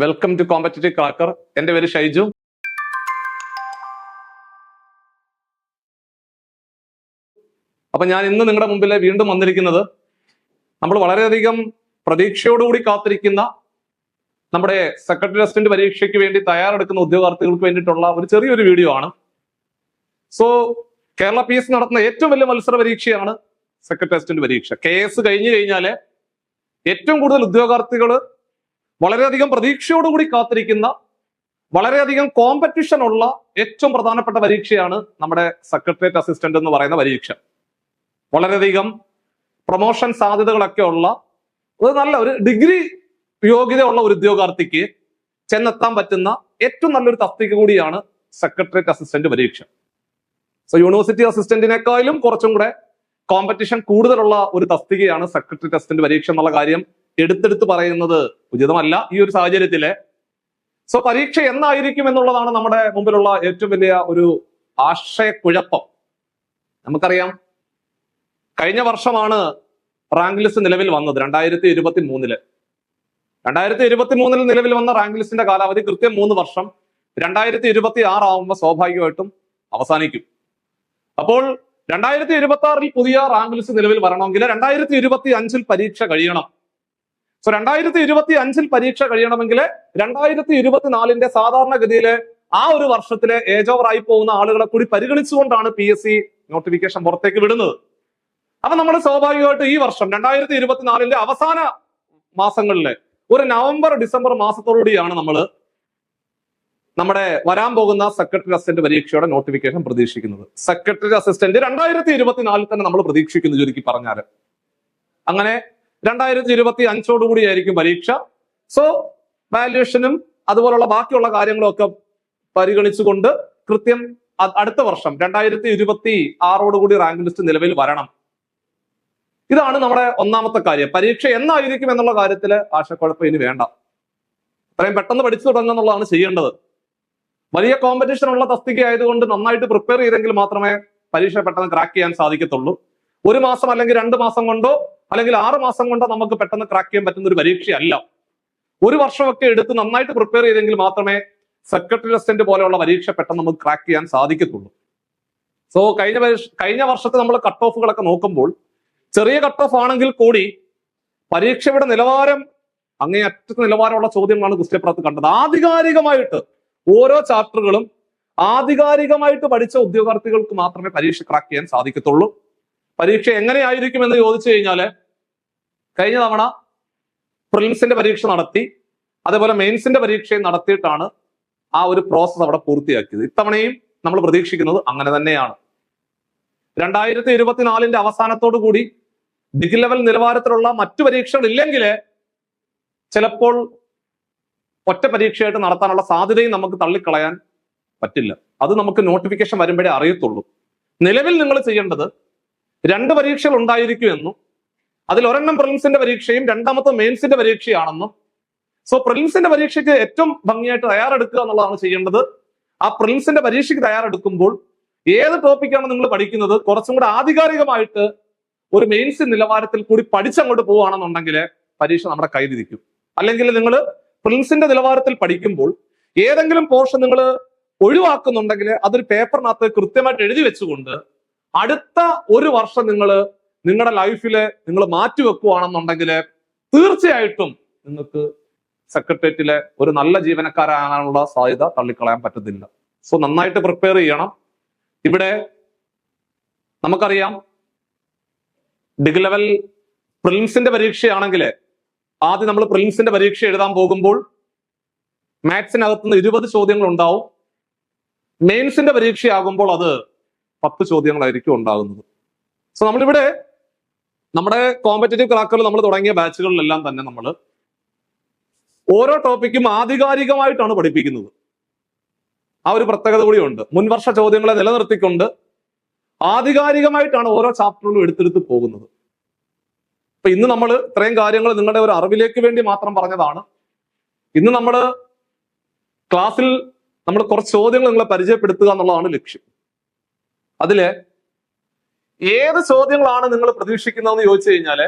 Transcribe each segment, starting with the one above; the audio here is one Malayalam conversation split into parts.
വെൽക്കം ടു കോമ്പറ്റേറ്റീവ് ക്രാക്കർ എന്റെ പേര് ഷൈജു. അപ്പൊ ഞാൻ ഇന്ന് നിങ്ങളുടെ മുമ്പിൽ വീണ്ടും വന്നിരിക്കുന്നത് നമ്മൾ വളരെയധികം പ്രതീക്ഷയോടുകൂടി കാത്തിരിക്കുന്ന നമ്മുടെ സെക്രട്ടറി അസിസ്റ്റന്റ് പരീക്ഷയ്ക്ക് വേണ്ടി തയ്യാറെടുക്കുന്ന ഉദ്യോഗാർത്ഥികൾക്ക് വേണ്ടിയിട്ടുള്ള ഒരു ചെറിയൊരു വീഡിയോ ആണ്. സോ കേരള പി എസ് നടത്തുന്ന ഏറ്റവും വലിയ മത്സര പരീക്ഷയാണ് സെക്രട്ടറി അസിസ്റ്റന്റ് പരീക്ഷ. കെ എസ് കഴിഞ്ഞു കഴിഞ്ഞാൽ ഏറ്റവും കൂടുതൽ ഉദ്യോഗാർത്ഥികൾ വളരെയധികം പ്രതീക്ഷയോടുകൂടി കാത്തിരിക്കുന്ന വളരെയധികം കോമ്പറ്റീഷൻ ഉള്ള ഏറ്റവും പ്രധാനപ്പെട്ട പരീക്ഷയാണ് നമ്മുടെ സെക്രട്ടേറിയറ്റ് അസിസ്റ്റന്റ് എന്ന് പറയുന്ന പരീക്ഷ. വളരെയധികം പ്രൊമോഷൻ സാധ്യതകളൊക്കെ ഉള്ള ഒരു നല്ല ഒരു ഡിഗ്രി യോഗ്യതയുള്ള ഒരു ഉദ്യോഗാർത്ഥിക്ക് ചെന്നെത്താൻ പറ്റുന്ന ഏറ്റവും നല്ലൊരു തസ്തിക കൂടിയാണ് സെക്രട്ടേറിയറ്റ് അസിസ്റ്റന്റ് പരീക്ഷ. സോ യൂണിവേഴ്സിറ്റി അസിസ്റ്റന്റിനേക്കാളും കുറച്ചും കൂടെ കോമ്പറ്റീഷൻ കൂടുതലുള്ള ഒരു തസ്തികയാണ് സെക്രട്ടറി അസിസ്റ്റന്റ് പരീക്ഷ എന്നുള്ള കാര്യം എടുത്തെടുത്ത് പറയുന്നത് ഉചിതമല്ല ഈ ഒരു സാഹചര്യത്തിൽ. സോ പരീക്ഷ എന്നായിരിക്കും എന്നുള്ളതാണ് നമ്മുടെ മുമ്പിലുള്ള ഏറ്റവും വലിയ ഒരു ആശയക്കുഴപ്പം. നമുക്കറിയാം കഴിഞ്ഞ വർഷമാണ് റാങ്ക് ലിസ്റ്റ് നിലവിൽ വന്നത് രണ്ടായിരത്തി ഇരുപത്തി മൂന്നിൽ രണ്ടായിരത്തി ഇരുപത്തി മൂന്നിൽ നിലവിൽ വന്ന റാങ്ക് ലിസ്റ്റിന്റെ കാലാവധി കൃത്യം മൂന്ന് വർഷം. രണ്ടായിരത്തി ഇരുപത്തി ആറ് ആവുമ്പോൾ സ്വാഭാവികമായിട്ടും അവസാനിക്കും. അപ്പോൾ രണ്ടായിരത്തി ഇരുപത്തി ആറിൽ പുതിയ റാങ്ക് ലിസ്റ്റ് നിലവിൽ വരണമെങ്കിൽ രണ്ടായിരത്തി ഇരുപത്തി അഞ്ചിൽ പരീക്ഷ കഴിയണം. സോ രണ്ടായിരത്തി ഇരുപത്തി അഞ്ചിൽ പരീക്ഷ കഴിയണമെങ്കിൽ രണ്ടായിരത്തി ഇരുപത്തിനാലിന്റെ സാധാരണഗതിയിൽ ആ ഒരു വർഷത്തിലെ ഏജ് ഓവർ ആയി പോകുന്ന ആളുകളെ കൂടി പരിഗണിച്ചുകൊണ്ടാണ് പി എസ് സി നോട്ടിഫിക്കേഷൻ പുറത്തേക്ക് വിടുന്നത്. അപ്പൊ നമ്മൾ സ്വാഭാവികമായിട്ട് ഈ വർഷം രണ്ടായിരത്തി ഇരുപത്തിനാലിന്റെ അവസാന മാസങ്ങളിൽ ഒരു നവംബർ ഡിസംബർ മാസത്തോടുകൂടിയാണ് നമ്മൾ നമ്മുടെ വരാൻ പോകുന്ന സെക്രട്ടറി അസിസ്റ്റന്റ് പരീക്ഷയുടെ നോട്ടിഫിക്കേഷൻ പ്രതീക്ഷിക്കുന്നത്. സെക്രട്ടറി അസിസ്റ്റന്റ് രണ്ടായിരത്തി ഇരുപത്തിനാലിൽ തന്നെ നമ്മൾ പ്രതീക്ഷിക്കുന്നു ചുരുക്കി പറഞ്ഞാൽ അങ്ങനെ രണ്ടായിരത്തി ഇരുപത്തി അഞ്ചോടുകൂടി ആയിരിക്കും പരീക്ഷ. സോ വാല്യുവേഷനും അതുപോലുള്ള ബാക്കിയുള്ള കാര്യങ്ങളൊക്കെ പരിഗണിച്ചുകൊണ്ട് കൃത്യം അടുത്ത വർഷം രണ്ടായിരത്തി ഇരുപത്തി ആറോടുകൂടി റാങ്ക് ലിസ്റ്റ് നിലവിൽ വരണം. ഇതാണ് നമ്മുടെ ഒന്നാമത്തെ കാര്യം. പരീക്ഷ എന്നായിരിക്കും എന്നുള്ള കാര്യത്തിൽ ആശയക്കുഴപ്പം ഇനി വേണ്ട. അത്രയും പെട്ടെന്ന് പഠിച്ചു തുടങ്ങുക എന്നുള്ളതാണ് ചെയ്യേണ്ടത്. വലിയ കോമ്പറ്റീഷൻ ഉള്ള തസ്തിക ആയതുകൊണ്ട് നന്നായിട്ട് പ്രിപ്പയർ ചെയ്തെങ്കിൽ മാത്രമേ പരീക്ഷ പെട്ടെന്ന് ക്രാക്ക് ചെയ്യാൻ സാധിക്കത്തുള്ളൂ. ഒരു മാസം അല്ലെങ്കിൽ രണ്ട് മാസം കൊണ്ടോ അല്ലെങ്കിൽ ആറ് മാസം കൊണ്ടോ നമുക്ക് പെട്ടെന്ന് ക്രാക്ക് ചെയ്യാൻ പറ്റുന്ന ഒരു പരീക്ഷയല്ല. ഒരു വർഷമൊക്കെ എടുത്ത് നന്നായിട്ട് പ്രിപ്പയർ ചെയ്തെങ്കിൽ മാത്രമേ സെക്രട്ടറി അസിസ്റ്റന്റ് പോലെയുള്ള പരീക്ഷ പെട്ടെന്ന് നമുക്ക് ക്രാക്ക് ചെയ്യാൻ സാധിക്കത്തുള്ളൂ. സോ കഴിഞ്ഞ കഴിഞ്ഞ വർഷത്തെ നമ്മൾ കട്ട് ഓഫുകളൊക്കെ നോക്കുമ്പോൾ ചെറിയ കട്ട് ഓഫ് ആണെങ്കിൽ കൂടി പരീക്ഷയുടെ നിലവാരം അങ്ങേയറ്റത്തെ നിലവാരമുള്ള ചോദ്യങ്ങളാണ് കുസ്തിയപ്പുറത്ത് കണ്ടത്. ആധികാരികമായിട്ട് ഓരോ ചാപ്റ്ററുകളും ആധികാരികമായിട്ട് പഠിച്ച ഉദ്യോഗാർത്ഥികൾക്ക് മാത്രമേ പരീക്ഷ ക്രാക്ക് ചെയ്യാൻ സാധിക്കത്തുള്ളൂ. പരീക്ഷ എങ്ങനെയായിരിക്കും എന്ന് ചോദിച്ചു കഴിഞ്ഞാൽ കഴിഞ്ഞ തവണ പ്രിലിംസിന്റെ പരീക്ഷ നടത്തി അതേപോലെ മെയിൻസിന്റെ പരീക്ഷയും നടത്തിയിട്ടാണ് ആ ഒരു പ്രോസസ്സ് അവിടെ പൂർത്തിയാക്കിയത്. ഇത്തവണയും നമ്മൾ പ്രതീക്ഷിക്കുന്നത് അങ്ങനെ തന്നെയാണ്. രണ്ടായിരത്തി ഇരുപത്തിനാലിന്റെ അവസാനത്തോടു കൂടി ഡിഗ്രി ലെവൽ നിലവാരത്തിലുള്ള മറ്റു പരീക്ഷകൾ ഇല്ലെങ്കിൽ ചിലപ്പോൾ ഒറ്റ പരീക്ഷയായിട്ട് നടത്താനുള്ള സാധ്യതയും നമുക്ക് തള്ളിക്കളയാൻ പറ്റില്ല. അത് നമുക്ക് നോട്ടിഫിക്കേഷൻ വരുമ്പോഴേ അറിയത്തുള്ളൂ. നിലവിൽ നിങ്ങൾ ചെയ്യേണ്ടത് രണ്ട് പരീക്ഷകൾ ഉണ്ടായിരിക്കുമെന്നും അതിൽ ഒരെണ്ണം പ്രിലിംസിന്റെ പരീക്ഷയും രണ്ടാമത്തെ മെയിൻസിന്റെ പരീക്ഷയാണെന്നും. സോ പ്രിലിംസിന്റെ പരീക്ഷയ്ക്ക് ഏറ്റവും ഭംഗിയായിട്ട് തയ്യാറെടുക്കുക എന്നുള്ളതാണ് ചെയ്യേണ്ടത്. ആ പ്രിലിംസിന്റെ പരീക്ഷയ്ക്ക് തയ്യാറെടുക്കുമ്പോൾ ഏത് ടോപ്പിക്കാണ് നിങ്ങൾ പഠിക്കുന്നത്? കുറച്ചും കൂടെ ആധികാരികമായിട്ട് ഒരു മെയിൻസ് നിലവാരത്തിൽ കൂടി പഠിച്ചങ്ങോട്ട് പോവുകയാണെന്നുണ്ടെങ്കിൽ പരീക്ഷ നമ്മുടെ കയ്യിലിരിക്കും. അല്ലെങ്കിൽ നിങ്ങൾ പ്രിലിംസിന്റെ നിലവാരത്തിൽ പഠിക്കുമ്പോൾ ഏതെങ്കിലും പോർഷൻ നിങ്ങൾ ഒഴിവാക്കുന്നുണ്ടെങ്കിൽ അതൊരു പേപ്പറിനകത്ത് കൃത്യമായിട്ട് എഴുതി വെച്ചുകൊണ്ട് അടുത്ത ഒരു വർഷം നിങ്ങൾ നിങ്ങളുടെ ലൈഫിൽ നിങ്ങൾ മാറ്റിവെക്കുകയാണെന്നുണ്ടെങ്കിൽ തീർച്ചയായിട്ടും നിങ്ങൾക്ക് സെക്രട്ടേറിയറ്റിലെ ഒരു നല്ല ജീവനക്കാരാകാനുള്ള സാധ്യത തള്ളിക്കളയാൻ പറ്റത്തില്ല. സോ നന്നായിട്ട് പ്രിപ്പയർ ചെയ്യണം. ഇവിടെ നമുക്കറിയാം ഡിഗ് ലെവൽ പ്രിലിംസിന്റെ പരീക്ഷയാണെങ്കിൽ ആദ്യം നമ്മൾ പ്രിലിംസിന്റെ പരീക്ഷ എഴുതാൻ പോകുമ്പോൾ മാത്സിനകത്ത് നിന്ന് ഇരുപത് ചോദ്യങ്ങൾ ഉണ്ടാവും മെയിൻസിന്റെ പരീക്ഷയാകുമ്പോൾ അത് പത്ത് ചോദ്യങ്ങളായിരിക്കും ഉണ്ടാകുന്നത്. സോ നമ്മളിവിടെ നമ്മുടെ കോമ്പറ്റേറ്റീവ് ക്രാക്കറിൽ നമ്മൾ തുടങ്ങിയ ബാച്ചുകളിലെല്ലാം തന്നെ നമ്മൾ ഓരോ ടോപ്പിക്കും ആധികാരികമായിട്ടാണ് പഠിപ്പിക്കുന്നത്. ആ ഒരു പ്രത്യേകത കൂടിയുണ്ട്. മുൻവർഷ ചോദ്യങ്ങളെ നിലനിർത്തിക്കൊണ്ട് ആധികാരികമായിട്ടാണ് ഓരോ ചാപ്റ്ററുകളും എടുത്തെടുത്ത് പോകുന്നത്. അപ്പൊ ഇന്ന് നമ്മൾ ഇത്രയും കാര്യങ്ങൾ നിങ്ങളുടെ ഒരു അറിവിലേക്ക് വേണ്ടി മാത്രം പറഞ്ഞതാണ്. ഇന്ന് നമ്മൾ ക്ലാസ്സിൽ നമ്മൾ കുറച്ച് ചോദ്യങ്ങൾ നിങ്ങളെ പരിചയപ്പെടുത്തുക എന്നുള്ളതാണ് ലക്ഷ്യം. അതിൽ ഏത് ചോദ്യങ്ങളാണ് നിങ്ങൾ പ്രതീക്ഷിക്കുന്നതെന്ന് ചോദിച്ചു കഴിഞ്ഞാൽ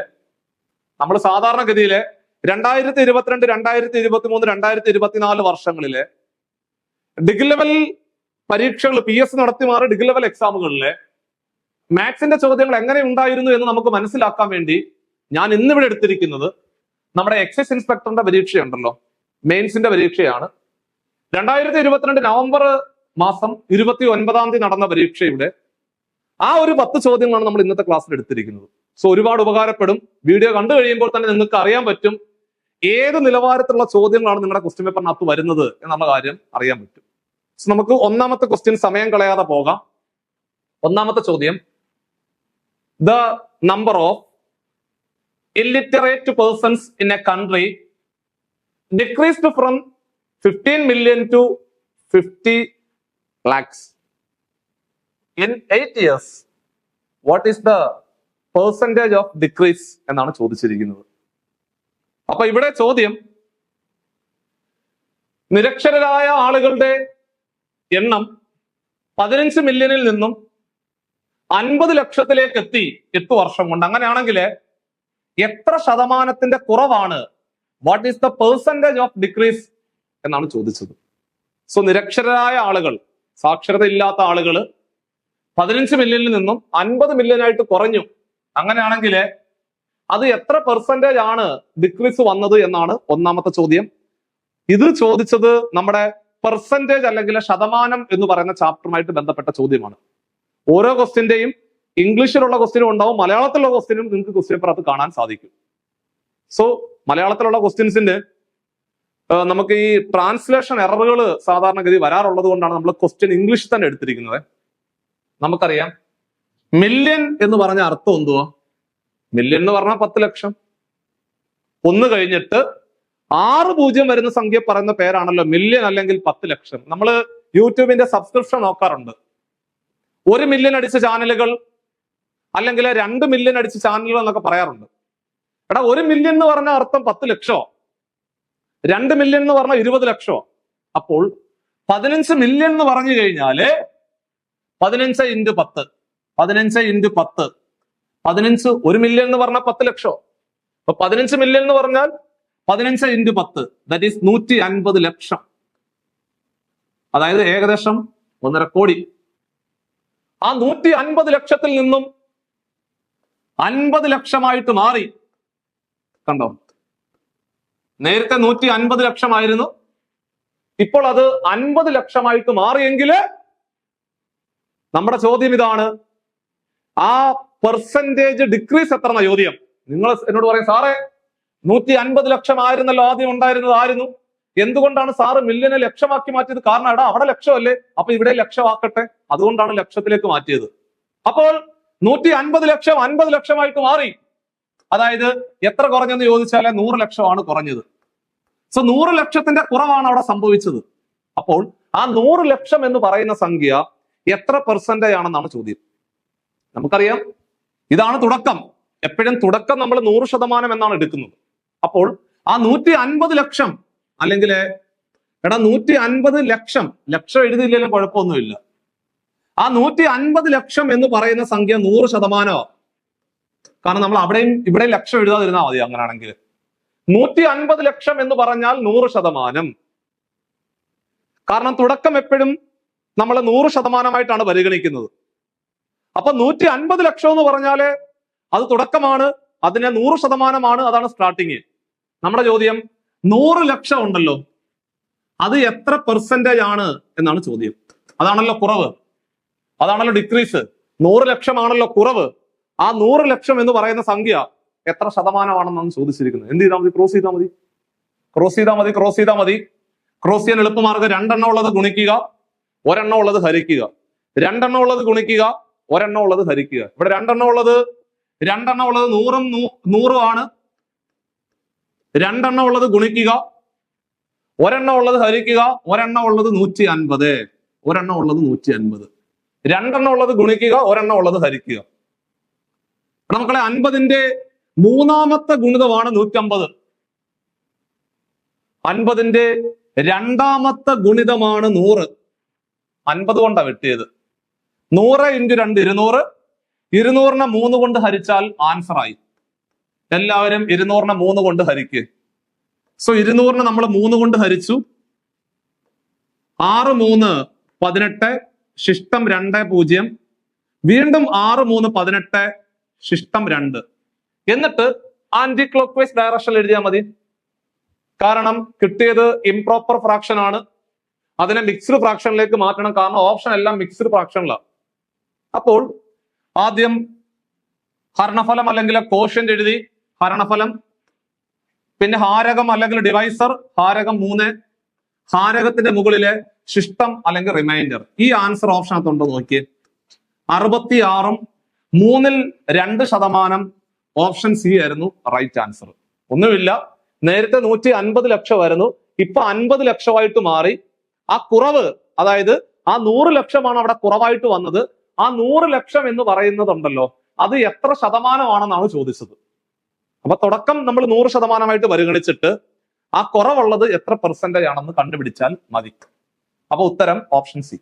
നമ്മൾ സാധാരണഗതിയിൽ രണ്ടായിരത്തി ഇരുപത്തിരണ്ട് രണ്ടായിരത്തി ഇരുപത്തി മൂന്ന് രണ്ടായിരത്തി ഇരുപത്തിനാല് വർഷങ്ങളിലെ ഡിഗ്രി ലെവൽ പരീക്ഷകൾ പി എസ് നടത്തി മാറി ഡിഗ്രി ലെവൽ എക്സാമുകളിലെ മാത്സിന്റെ ചോദ്യങ്ങൾ എങ്ങനെ ഉണ്ടായിരുന്നു എന്ന് നമുക്ക് മനസ്സിലാക്കാൻ വേണ്ടി ഞാൻ ഇന്നിവിടെ എടുത്തിരിക്കുന്നത് നമ്മുടെ എക്സൈസ് ഇൻസ്പെക്ടറിന്റെ പരീക്ഷയുണ്ടല്ലോ. മെയിൻസിന്റെ പരീക്ഷയാണ്. രണ്ടായിരത്തി ഇരുപത്തിരണ്ട് നവംബർ മാസം ഇരുപത്തി ഒൻപതാം തീയതി നടന്ന പരീക്ഷയുടെ ആ ഒരു പത്ത് ചോദ്യങ്ങളാണ് നമ്മൾ ഇന്നത്തെ ക്ലാസ്സിൽ എടുത്തിരിക്കുന്നത്. സോ ഒരുപാട് ഉപകാരപ്പെടും. വീഡിയോ കണ്ടു കഴിയുമ്പോൾ തന്നെ നിങ്ങൾക്ക് അറിയാൻ പറ്റും ഏത് നിലവാരത്തിലുള്ള ചോദ്യങ്ങളാണ് നിങ്ങളുടെ ക്വസ്റ്റ്യൻ പേപ്പറിനകത്ത് വരുന്നത് എന്നുള്ള കാര്യം അറിയാൻ പറ്റും. സോ നമുക്ക് ഒന്നാമത്തെ ക്വസ്റ്റ്യൻ സമയം കളയാതെ പോകാം. ഒന്നാമത്തെ ചോദ്യം. The number of illiterate persons in a country decreased from 15 million to 50 lakhs. In eight years what is the percentage of decrease എന്നാണ് ചോദിച്ചിരിക്കുന്നത്. അപ്പൊ ഇവിടെ ചോദ്യം നിരക്ഷരരായ ആളുകളുടെ എണ്ണം പതിനഞ്ച് മില്യണിൽ നിന്നും അൻപത് ലക്ഷത്തിലേക്ക് എത്തി എട്ട് വർഷം കൊണ്ട്. അങ്ങനെയാണെങ്കിൽ എത്ര ശതമാനത്തിന്റെ കുറവാണ്? What is the percentage of decrease എന്നാണ് ചോദിച്ചത്. സോ നിരക്ഷരരായ ആളുകൾ സാക്ഷരത ഇല്ലാത്ത ആളുകൾ പതിനഞ്ച് മില്യണിൽ നിന്നും അൻപത് മില്യനായിട്ട് കുറഞ്ഞു. അങ്ങനെയാണെങ്കിൽ അത് എത്ര പെർസെന്റേജ് ആണ് ഡിക്രീസ് വന്നത് എന്നാണ് ഒന്നാമത്തെ ചോദ്യം. ഇത് ചോദിച്ചത് നമ്മുടെ പെർസെന്റേജ് അല്ലെങ്കിൽ ശതമാനം എന്ന് പറയുന്ന ചാപ്റ്ററുമായിട്ട് ബന്ധപ്പെട്ട ചോദ്യമാണ്. ഓരോ ക്വസ്റ്റിന്റെയും ഇംഗ്ലീഷിലുള്ള ക്വസ്റ്റിനും ഉണ്ടാവും മലയാളത്തിലുള്ള ക്വസ്റ്റിനും നിങ്ങൾക്ക് ക്വസ്റ്റ്യൻ പേപ്പർ അത് കാണാൻ സാധിക്കും. സോ മലയാളത്തിലുള്ള ക്വസ്റ്റ്യൻസിന്റെ നമുക്ക് ഈ ട്രാൻസ്ലേഷൻ എററുകൾ സാധാരണഗതി വരാറുള്ളത് കൊണ്ടാണ് നമ്മൾ ക്വസ്റ്റ്യൻ ഇംഗ്ലീഷിൽ തന്നെ എടുത്തിരിക്കുന്നത്. നമുക്കറിയാം. മില്യൺ എന്ന് പറഞ്ഞ അർത്ഥം എന്തുവാ? മില്യൺ എന്ന് പറഞ്ഞാൽ പത്ത് ലക്ഷം. ഒന്ന് കഴിഞ്ഞിട്ട് ആറ് പൂജ്യം വരുന്ന സംഖ്യ പറയുന്ന പേരാണല്ലോ മില്യൺ അല്ലെങ്കിൽ പത്ത് ലക്ഷം. നമ്മൾ യൂട്യൂബിന്റെ സബ്സ്ക്രിപ്ഷൻ നോക്കാറുണ്ട്. ഒരു മില്യൺ അടിച്ച ചാനലുകൾ അല്ലെങ്കിൽ രണ്ട് മില്യൺ അടിച്ച ചാനലുകൾ എന്നൊക്കെ പറയാറുണ്ട്. എടാ ഒരു മില്യൺ എന്ന് പറഞ്ഞ അർത്ഥം പത്ത് ലക്ഷോ? രണ്ട് മില്യൺ എന്ന് പറഞ്ഞ ഇരുപത് ലക്ഷോ? അപ്പോൾ പതിനഞ്ച് മില്യൺ എന്ന് പറഞ്ഞു കഴിഞ്ഞാൽ പതിനഞ്ച് ഇന്റു പത്ത്. പതിനഞ്ച് ഇന്റു പത്ത്. പതിനഞ്ച് ഒരു മില്യൺ എന്ന് പറഞ്ഞാൽ പത്ത് ലക്ഷോ? അപ്പൊ പതിനഞ്ച് മില്യൺ എന്ന് പറഞ്ഞാൽ പതിനഞ്ച് ഇന്റു പത്ത്. ദാറ്റ് ഈസ് നൂറ്റി അൻപത് ലക്ഷം. അതായത് ഏകദേശം ഒന്നര കോടി. ആ നൂറ്റി അൻപത് ലക്ഷത്തിൽ നിന്നും അൻപത് ലക്ഷമായിട്ട് മാറി. കണ്ടോ? നേരത്തെ നൂറ്റി അൻപത് ലക്ഷമായിരുന്നു. ഇപ്പോൾ അത് അൻപത് ലക്ഷമായിട്ട് മാറിയെങ്കിൽ നമ്മുടെ ചോദ്യം ഇതാണ്. ആ പെർസെന്റേജ് ഡിക്രീസ് എത്രന്ന ചോദ്യം? നിങ്ങൾ എന്നോട് പറയും സാറേ നൂറ്റി അൻപത് ലക്ഷം ആയിരുന്നല്ലോ ആദ്യം ഉണ്ടായിരുന്നത് ആയിരുന്നു. എന്തുകൊണ്ടാണ് സാറ് മില്യനെ ലക്ഷമാക്കി മാറ്റിയത്? കാരണം എടാ അവിടെ ലക്ഷമല്ലേ? അപ്പൊ ഇവിടെ ലക്ഷമാക്കട്ടെ. അതുകൊണ്ടാണ് ലക്ഷത്തിലേക്ക് മാറ്റിയത്. അപ്പോൾ നൂറ്റി അൻപത് ലക്ഷം അൻപത് ലക്ഷമായിട്ട് മാറി. അതായത് എത്ര കുറഞ്ഞെന്ന് ചോദിച്ചാൽ നൂറ് ലക്ഷമാണ് കുറഞ്ഞത്. സോ നൂറ് ലക്ഷത്തിന്റെ കുറവാണ് അവിടെ സംഭവിച്ചത്. അപ്പോൾ ആ നൂറ് ലക്ഷം എന്ന് പറയുന്ന സംഖ്യ എത്ര പെർസെന്റേജ് ആണെന്നാണ് ചോദ്യം. നമുക്കറിയാം. ഇതാണ് തുടക്കം. എപ്പോഴും തുടക്കം നമ്മൾ നൂറ് ശതമാനം എന്നാണ് എടുക്കുന്നത്. അപ്പോൾ ആ നൂറ്റി അൻപത് ലക്ഷം അല്ലെങ്കിൽ എടാ നൂറ്റി അൻപത് ലക്ഷം ലക്ഷം എഴുതിയില്ലെങ്കിലും കുഴപ്പമൊന്നുമില്ല. ആ നൂറ്റി അൻപത് ലക്ഷം എന്ന് പറയുന്ന സംഖ്യ നൂറ് ശതമാനമോ. കാരണം നമ്മൾ അവിടെയും ഇവിടെ ലക്ഷം എഴുതാതിരുന്നാൽ മതി അങ്ങനെയാണെങ്കിൽ നൂറ്റി അൻപത് ലക്ഷം എന്ന് പറഞ്ഞാൽ നൂറ് ശതമാനം. കാരണം തുടക്കം എപ്പോഴും നമ്മൾ നൂറ് ശതമാനമായിട്ടാണ് പരിഗണിക്കുന്നത്. അപ്പൊ നൂറ്റി അൻപത് ലക്ഷം എന്ന് പറഞ്ഞാൽ അത് തുടക്കമാണ് അതിനെ നൂറ് ശതമാനമാണ് അതാണ് സ്റ്റാർട്ടിങ് നമ്മുടെ ചോദ്യം നൂറ് ലക്ഷം ഉണ്ടല്ലോ അത് എത്ര പെർസെന്റേജ് ആണ് എന്നാണ് ചോദ്യം. അതാണല്ലോ കുറവ്. അതാണല്ലോ ഡിക്രീസ് നൂറ് ലക്ഷമാണല്ലോ കുറവ്. ആ നൂറ് ലക്ഷം എന്ന് പറയുന്ന സംഖ്യ എത്ര ശതമാനമാണെന്നാണ് ചോദിച്ചിരിക്കുന്നത്. എന്ത് ചെയ്താൽ മതി? ക്രോസ് ചെയ്താൽ മതി. ക്രോസ് ചെയ്താൽ മതി ക്രോസ് ചെയ്താൽ മതി. ക്രോസ് ചെയ്യാൻ എളുപ്പമാർഗം രണ്ടെണ്ണം ഉള്ളത് ഗുണിക്കുക. ഒരെണ്ണം ഉള്ളത് ഹരിക്കുക രണ്ടെണ്ണം ഉള്ളത് ഗുണിക്കുക ഒരെണ്ണം ഉള്ളത് ഹരിക്കുക ഇവിടെ രണ്ടെണ്ണം ഉള്ളത് രണ്ടെണ്ണം ഉള്ളത് നൂറും നൂറും ആണ്. രണ്ടെണ്ണം ഉള്ളത് ഗുണിക്കുക ഒരെണ്ണം ഉള്ളത് ഹരിക്കുക ഒരെണ്ണം ഉള്ളത് നൂറ്റി അൻപത് ഒരെണ്ണം ഉള്ളത് നൂറ്റി അൻപത് രണ്ടെണ്ണം ഉള്ളത് ഗുണിക്കുക ഒരെണ്ണം ഉള്ളത് ഹരിക്കുക നമുക്കളെ മക്കളെ അൻപതിന്റെ മൂന്നാമത്തെ ഗുണിതമാണ് നൂറ്റമ്പത് അൻപതിന്റെ രണ്ടാമത്തെ ഗുണിതമാണ് നൂറ്. അൻപത് കൊണ്ടാ വെട്ടിയത്. നൂറ് ഇന്റു രണ്ട് ഇരുന്നൂറ്. ഇരുന്നൂറിനെ മൂന്ന് കൊണ്ട് ഹരിച്ചാൽ ആൻസർ ആയി. എല്ലാവരും ഇരുന്നൂറിനെ മൂന്ന് കൊണ്ട് ഹരിക്ക്. സോ ഇരുന്നൂറിനെ നമ്മൾ മൂന്ന് കൊണ്ട് ഹരിച്ചു. ആറ് മൂന്ന് പതിനെട്ട് ശിഷ്ടം രണ്ട് പൂജ്യം. വീണ്ടും ആറ് മൂന്ന് പതിനെട്ട് ശിഷ്ടം രണ്ട്. എന്നിട്ട് ആന്റി ക്ലോക്ക് വൈസ് ഡയറക്ഷൻ എഴുതിയാൽ മതി. കാരണം കിട്ടിയത് ഇംപ്രോപ്പർ ഫ്രാക്ഷൻ ആണ്. അതിനെ മിക്സ്ഡ് ഫ്രാക്ഷനിലേക്ക് മാറ്റണം. കാരണം ഓപ്ഷൻ എല്ലാം മിക്സ്ഡ് ഫ്രാക്ഷനിലാണ് അപ്പോൾ ആദ്യം ഹരണഫലം അല്ലെങ്കിൽ കോഷ്യന്റ് എഴുതി. ഹരണഫലം. പിന്നെ ഹാരകം അല്ലെങ്കിൽ ഡിവൈസർ ഹാരകം മൂന്ന്. ഹാരകത്തിന്റെ മുകളിലെ ശിഷ്ടം അല്ലെങ്കിൽ റിമൈൻഡർ ഈ ആൻസർ ഓപ്ഷൻ അകത്തുണ്ടോ നോക്കിയേ. അറുപത്തി ആറും മൂന്നിൽ രണ്ട് ശതമാനം ഓപ്ഷൻ സി ആയിരുന്നു റൈറ്റ് ആൻസർ ഒന്നുമില്ല. നേരത്തെ നൂറ്റി അൻപത് ലക്ഷമായിരുന്നു ഇപ്പൊ അൻപത് ലക്ഷമായിട്ട് മാറി. ആ കുറവ് അതായത് ആ നൂറ് ലക്ഷമാണ് അവിടെ കുറവായിട്ട് വന്നത്. ആ നൂറ് ലക്ഷം എന്ന് പറയുന്നതുണ്ടല്ലോ അത് എത്ര ശതമാനമാണെന്നാണ് ചോദിച്ചത്. അപ്പൊ തുടക്കം നമ്മൾ നൂറ് ശതമാനമായിട്ട് പരിഗണിച്ചിട്ട് ആ കുറവുള്ളത് എത്ര പെർസെന്റേജ് ആണെന്ന് കണ്ടുപിടിച്ചാൽ മതി. അപ്പൊ ഉത്തരം ഓപ്ഷൻ സി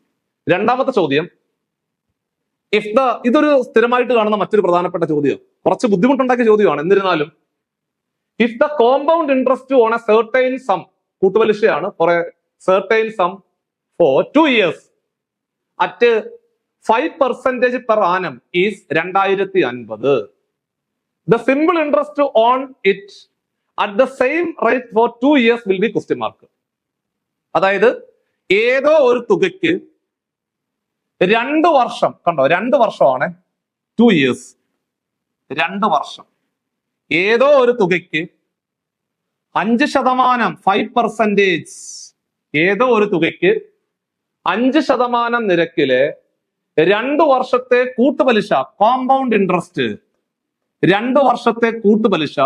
രണ്ടാമത്തെ ചോദ്യം. ഇഫ് ദ ഇതൊരു സ്ഥിരമായിട്ട് കാണുന്ന മറ്റൊരു പ്രധാനപ്പെട്ട ചോദ്യം. കുറച്ച് ബുദ്ധിമുട്ടുണ്ടാക്കിയ ചോദ്യമാണ് എന്നിരുന്നാലും. If the compound interest on a certain sum കൂട്ടുപലിശയാണ് a certain sum for two years at five percentage per annum is രണ്ടായിരത്തി അൻപത് the simple interest on it at the same rate for two years will be question mark അതായത് ഏതോ ഒരു തുകയ്ക്ക് രണ്ട് വർഷം കണ്ടോ രണ്ട് വർഷമാണ് ടു ഇയേഴ്സ് രണ്ട് വർഷം. ഏതോ ഒരു തുകയ്ക്ക് അഞ്ച് ശതമാനം ഫൈവ് പെർസെന്റേജ് ഏതോ ഒരു തുകയ്ക്ക് അഞ്ച് ശതമാനം നിരക്കിൽ രണ്ടു വർഷത്തെ കൂട്ടുപലിശ കോമ്പൗണ്ട് ഇൻട്രസ്റ്റ് രണ്ടു വർഷത്തെ കൂട്ടുപലിശ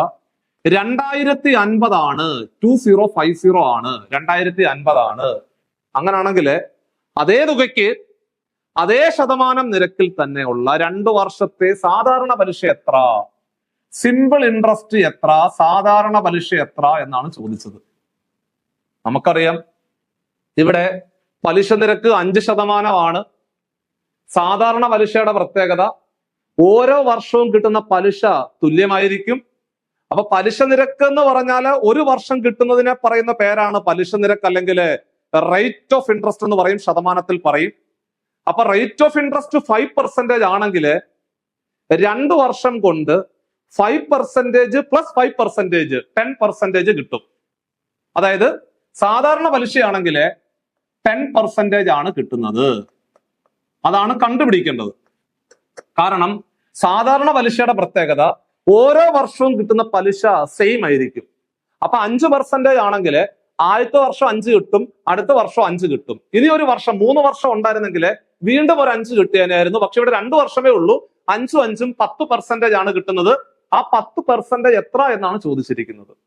രണ്ടായിരത്തി അൻപതാണ് ടു സീറോ ഫൈവ് സീറോ ആണ് രണ്ടായിരത്തി അൻപതാണ് അങ്ങനാണെങ്കിൽ അതേ തുകയ്ക്ക് അതേ ശതമാനം നിരക്കിൽ തന്നെ ഉള്ള രണ്ട് വർഷത്തെ സാധാരണ പലിശ എത്ര? സിമ്പിൾ ഇൻട്രസ്റ്റ് എത്ര? സാധാരണ പലിശ എത്ര? എന്നാണ് ചോദിച്ചത്. നമുക്കറിയാം ഇവിടെ പലിശ നിരക്ക് അഞ്ച് ശതമാനമാണ്. സാധാരണ പലിശയുടെ പ്രത്യേകത ഓരോ വർഷവും കിട്ടുന്ന പലിശ തുല്യമായിരിക്കും. അപ്പൊ പലിശ നിരക്ക് എന്ന് പറഞ്ഞാൽ ഒരു വർഷം കിട്ടുന്നതിനെ പറയുന്ന പേരാണ് പലിശ നിരക്ക് അല്ലെങ്കിൽ റേറ്റ് ഓഫ് ഇൻട്രസ്റ്റ് എന്ന് പറയും ശതമാനത്തിൽ പറയും. അപ്പൊ rate of interest five percentage ആണെങ്കിൽ രണ്ട് വർഷം കൊണ്ട് five percentage plus five percentage ten percentage കിട്ടും. അതായത് സാധാരണ പലിശയാണെങ്കിൽ ടെൻ പെർസെന്റേജ് ആണ് കിട്ടുന്നത്. അതാണ് കണ്ടുപിടിക്കേണ്ടത്. കാരണം സാധാരണ പലിശയുടെ പ്രത്യേകത ഓരോ വർഷവും കിട്ടുന്ന പലിശ സെയിം ആയിരിക്കും. അപ്പൊ അഞ്ച് പെർസെന്റേജ് ആണെങ്കിൽ ആദ്യത്തെ വർഷം അഞ്ച് കിട്ടും അടുത്ത വർഷം അഞ്ച് കിട്ടും. ഇനി ഒരു വർഷം മൂന്ന് വർഷം ഉണ്ടായിരുന്നെങ്കിൽ വീണ്ടും ഒരു അഞ്ച് കിട്ടിയതിനായിരുന്നു പക്ഷെ ഇവിടെ രണ്ടു വർഷമേ ഉള്ളൂ. അഞ്ചും അഞ്ചും പത്ത് പെർസെന്റേജ് ആണ് കിട്ടുന്നത്. ആ പത്ത് പെർസെന്റേജ് എത്ര എന്നാണ് ചോദിച്ചിരിക്കുന്നത്.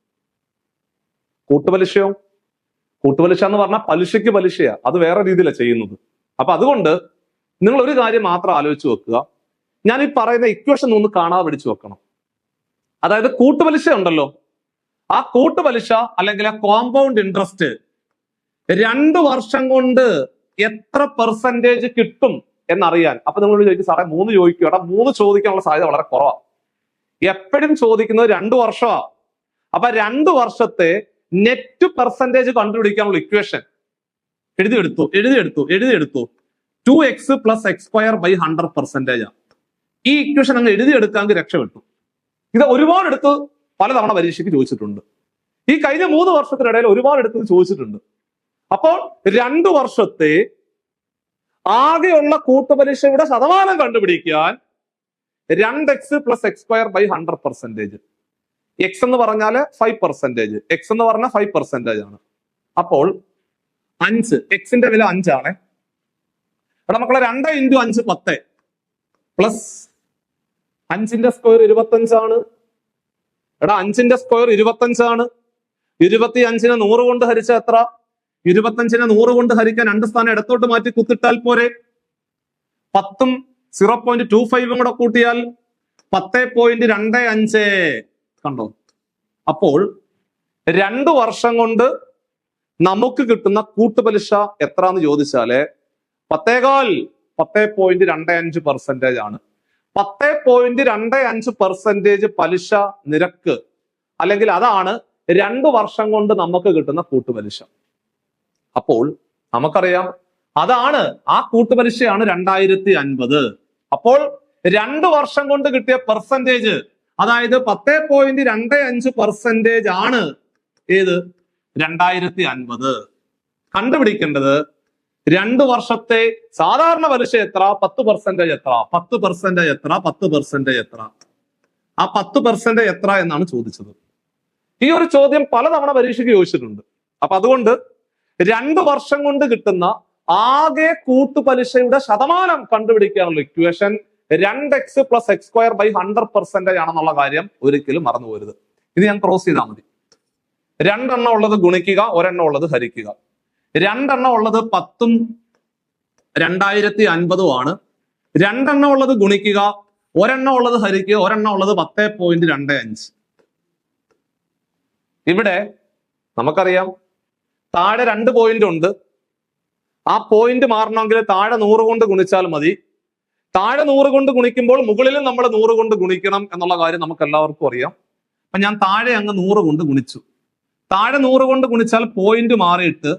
കൂട്ടുപലിശയോ? കൂട്ടുപലിശ എന്ന് പറഞ്ഞാൽ പലിശയ്ക്ക് പലിശയാ. അത് വേറെ രീതിയിലാണ് ചെയ്യുന്നത്. അപ്പൊ അതുകൊണ്ട് നിങ്ങൾ ഒരു കാര്യം മാത്രം ആലോചിച്ച് വെക്കുക. ഞാൻ ഈ പറയുന്ന ഇക്വേഷൻ ഒന്ന് കാണാതെ പിടിച്ചു വെക്കണം. അതായത് കൂട്ടുപലിശ ഉണ്ടല്ലോ. ആ കൂട്ടുപലിശ അല്ലെങ്കിൽ ആ കോമ്പൗണ്ട് ഇൻട്രസ്റ്റ് രണ്ട് വർഷം കൊണ്ട് എത്ര പെർസെന്റേജ് കിട്ടും എന്നറിയാൻ. അപ്പൊ നിങ്ങൾ ചോദിക്കും സാറേ മൂന്ന് ചോദിക്കും. എടാ മൂന്ന് ചോദിക്കാനുള്ള സാധ്യത വളരെ കുറവാണ് എപ്പോഴും ചോദിക്കുന്നത് രണ്ടു വർഷമാണ് അപ്പൊ രണ്ടു വർഷത്തെ നെറ്റ് പെർസെന്റേജ് കണ്ടുപിടിക്കാനുള്ള ഇക്വേഷൻ എഴുതിയെടുത്തു എഴുതിയെടുത്തു എഴുതിയെടുത്തു. Two x plus x square by hundred percentage ഈ ഇക്വേഷൻ അങ്ങ് എഴുതിയെടുക്കാമെങ്കിൽ രക്ഷപ്പെട്ടു. ഇത് ഒരുപാട് എടുത്ത് പലതവണ പരീക്ഷയ്ക്ക് ചോദിച്ചിട്ടുണ്ട്. ഈ കഴിഞ്ഞ മൂന്ന് വർഷത്തിനിടയിൽ ഒരുപാട് എടുത്ത് ചോദിച്ചിട്ടുണ്ട്. അപ്പോൾ രണ്ടു വർഷത്തെ ആകെയുള്ള കൂട്ടുപരീക്ഷയുടെ ശതമാനം കണ്ടുപിടിക്കാൻ രണ്ട് x plus x square by hundred percentage x എന്ന് പറഞ്ഞാൽ ഫൈവ് പെർസെന്റേജ് എക്സ് എന്ന് പറഞ്ഞാൽ ഫൈവ് പെർസെന്റേജ് ആണ്. അപ്പോൾ അഞ്ച് എക്സിന്റെ വില അഞ്ചാണ്. എടാ മക്കളെ രണ്ട് ഇന്റു അഞ്ച് പത്ത്. പ്ലസ് അഞ്ചിന്റെ സ്ക്വയർ ഇരുപത്തഞ്ചാണ്. എടാ അഞ്ചിന്റെ സ്ക്വയർ ഇരുപത്തഞ്ചാണ്. ഇരുപത്തി അഞ്ചിനെ നൂറ് കൊണ്ട് ഹരിച്ച എത്ര? ഇരുപത്തഞ്ചിനെ നൂറ് കൊണ്ട് ഹരിക്കാൻ രണ്ട് സ്ഥാനം ഇടത്തോട്ട് മാറ്റി കുത്തിട്ടാൽ പോരെ? പത്തും സീറോ പോയിന്റ് ടു ഫൈവും കൂടെ കൂട്ടിയാൽ പത്ത് പോയിന്റ് രണ്ട് അഞ്ച്. കണ്ടോ? അപ്പോൾ രണ്ടു വർഷം കൊണ്ട് നമുക്ക് കിട്ടുന്ന കൂട്ടുപലിശ എത്രാന്ന് ചോദിച്ചാൽ പത്തേകാൽ പത്തേ പോയിന്റ് രണ്ട് അഞ്ച് പെർസെന്റേജ് ആണ്. പത്തേ പോയിന്റ് രണ്ട് അഞ്ച് പെർസെന്റേജ് പലിശ നിരക്ക് അല്ലെങ്കിൽ അതാണ് രണ്ടു വർഷം കൊണ്ട് നമുക്ക് കിട്ടുന്ന കൂട്ടുപലിശ. അപ്പോൾ നമുക്കറിയാം അതാണ് ആ കൂട്ടുപലിശയാണ് രണ്ടായിരത്തി അൻപത്. അപ്പോൾ രണ്ടു വർഷം കൊണ്ട് കിട്ടിയ പെർസെന്റേജ് അതായത് പത്തേ പോയിന്റ് രണ്ട് അഞ്ച് പെർസെന്റേജ് ആണ് ഏത്? രണ്ടായിരത്തി അൻപത്. കണ്ടുപിടിക്കേണ്ടത് രണ്ട് വർഷത്തെ സാധാരണ പലിശ എത്ര? പത്ത് പെർസെന്റേജ് എത്ര? പത്ത് പെർസെന്റേജ് എത്ര? പത്ത് പെർസെന്റേജ് എത്ര? ആ പത്ത് പെർസെന്റേജ് എത്ര എന്നാണ് ചോദിച്ചത്. ഈ ഒരു ചോദ്യം പലതവണ പരീക്ഷയ്ക്ക് ചോദിച്ചിട്ടുണ്ട്. അപ്പൊ അതുകൊണ്ട് രണ്ട് വർഷം കൊണ്ട് കിട്ടുന്ന ആകെ കൂട്ടുപലിശയുടെ ശതമാനം കണ്ടുപിടിക്കാനുള്ള ഇക്വേഷൻ രണ്ട് x plus x square by hundred percentage ആണെന്നുള്ള കാര്യം ഒരിക്കലും മറന്നു പോരുത്. ഇത് ഞാൻ ക്രോസ് ചെയ്താൽ മതി. രണ്ടെണ്ണം ഉള്ളത് ഗുണിക്കുക ഒരെണ്ണം ഉള്ളത് ഹരിക്കുക. രണ്ടെണ്ണം ഉള്ളത് പത്തും രണ്ടായിരത്തി അൻപതും ആണ്. രണ്ടെണ്ണം ഉള്ളത് ഗുണിക്കുക ഒരെണ്ണം ഉള്ളത് ഹരിക്കുക ഒരെണ്ണം ഉള്ളത് പത്തേ പോയിന്റ് രണ്ട് അഞ്ച്. ഇവിടെ നമുക്കറിയാം താഴെ രണ്ട് പോയിന്റ് ഉണ്ട്. ആ പോയിന്റ് മാറണമെങ്കിൽ താഴെ നൂറ് കൊണ്ട് ഗുണിച്ചാൽ മതി. താഴെ നൂറ് കൊണ്ട് ഗുണിക്കുമ്പോൾ മുകളിലും നമ്മൾ നൂറ് കൊണ്ട് ഗുണിക്കണം എന്നുള്ള കാര്യം നമുക്ക് എല്ലാവർക്കും അറിയാം. അപ്പൊ ഞാൻ താഴെ അങ്ങ് നൂറ് കൊണ്ട് ഗുണിച്ചു. താഴെ നൂറ് കൊണ്ട് ഗുണിച്ചാൽ പോയിന്റ് മാറിയിട്ട്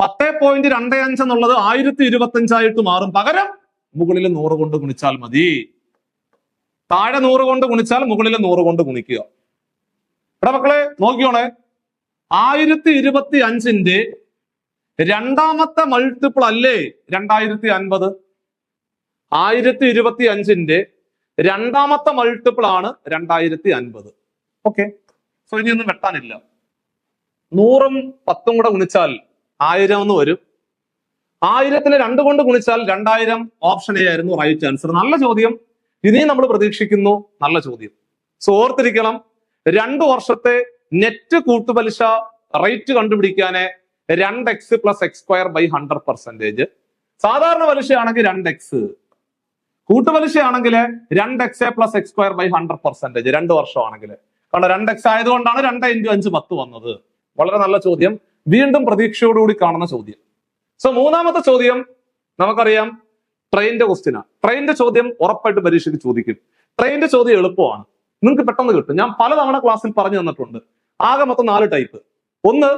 പത്തേ പോയിന്റ് രണ്ട് അഞ്ച് എന്നുള്ളത് ആയിരത്തി ഇരുപത്തി അഞ്ചായിട്ട് മാറും. പകരം മുകളിൽ നൂറ് കൊണ്ട് ഗുണിച്ചാൽ മതി. താഴെ നൂറ് കൊണ്ട് ഗുണിച്ചാൽ മുകളിൽ നൂറ് കൊണ്ട് ഗുണിക്കുക. എടാ മക്കളെ നോക്കിയോണേ ആയിരത്തി ഇരുപത്തി അഞ്ചിന്റെ രണ്ടാമത്തെ മൾട്ടിപ്പിൾ അല്ലേ? രണ്ടായിരത്തി അൻപത്. ആയിരത്തി ഇരുപത്തി അഞ്ചിന്റെ രണ്ടാമത്തെ മൾട്ടിപ്പിൾ ആണ് രണ്ടായിരത്തി അൻപത് ഓക്കെ സോ ഇനിയൊന്നും വെട്ടാനില്ല. നൂറും പത്തും കൂടെ ഗുണിച്ചാൽ ആയിരം എന്ന് വരും. ആയിരത്തിന് രണ്ട് കൊണ്ട് ഗുണിച്ചാൽ രണ്ടായിരം. ഓപ്ഷൻ എ ആയിരുന്നു റൈറ്റ് ആൻസർ നല്ല ചോദ്യം. ഇനിയും നമ്മൾ പ്രതീക്ഷിക്കുന്നു. നല്ല ചോദ്യം. സോ ഓർത്തിരിക്കണം. രണ്ടു വർഷത്തെ നെറ്റ് കൂട്ടുപലിശ റേറ്റ് കണ്ടുപിടിക്കാനേ രണ്ട് x plus x square by hundred percentage സാധാരണ പലിശയാണെങ്കിൽ രണ്ട് എക്സ് കൂട്ടുപലിശയാണെങ്കിൽ രണ്ട് x a plus x square by hundred percentage രണ്ട് വർഷമാണെങ്കിൽ കാരണം രണ്ട് എക്സ് ആയതുകൊണ്ടാണ് രണ്ട് ഇന്റു അഞ്ച് പത്ത് വന്നത്. വളരെ നല്ല ചോദ്യം. വീണ്ടും പ്രതീക്ഷയോടുകൂടി കാണുന്ന ചോദ്യം. സോ മൂന്നാമത്തെ ചോദ്യം നമുക്കറിയാം ട്രെയിനിന്റെ ക്വസ്റ്റിനാണ് ട്രെയിനിന്റെ ചോദ്യം ഉറപ്പായിട്ട് പരീക്ഷയ്ക്ക് ചോദിക്കും. ട്രെയിനിന്റെ ചോദ്യം എളുപ്പമാണ്. നിങ്ങൾക്ക് പെട്ടെന്ന് കിട്ടും. ഞാൻ പലതവണ ക്ലാസ്സിൽ പറഞ്ഞു തന്നിട്ടുണ്ട്. ആകെ മൊത്തം നാല് ടൈപ്പ് ഒന്ന്